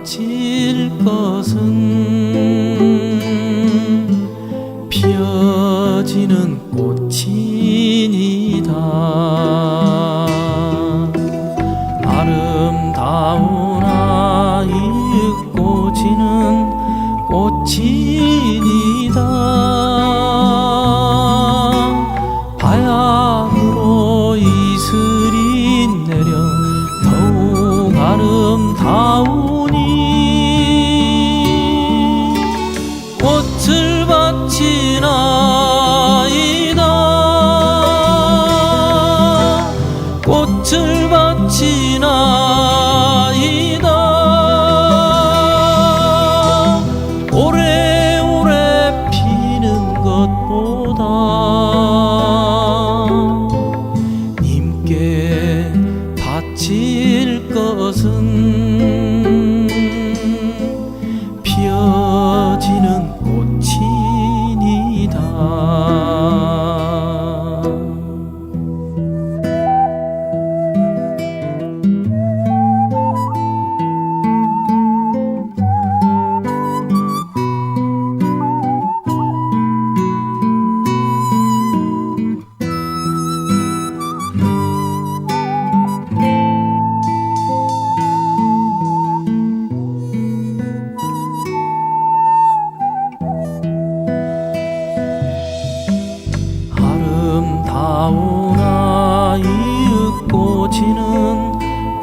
바칠 것은 피어지는 꽃이니다. 아름다운 아이 꽂히는 꽃이니다 밭을 치나 이다, 꽃을 바치나이다. 오래오래 피는 것보다 님께 바칠 것은 피어지는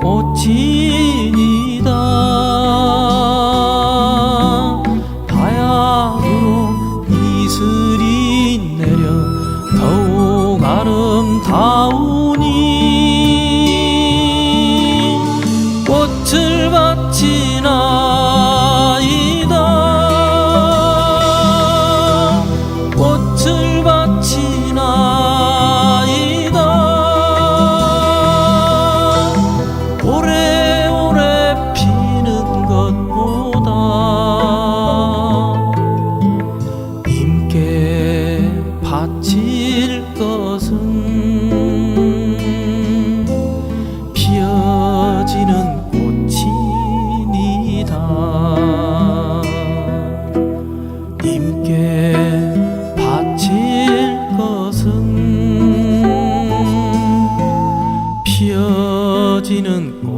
꽃이다. 바야흐로 이슬이 내려 더욱 아름다우니 꽃을 바치나 음. 떨어지는 꽃 뭐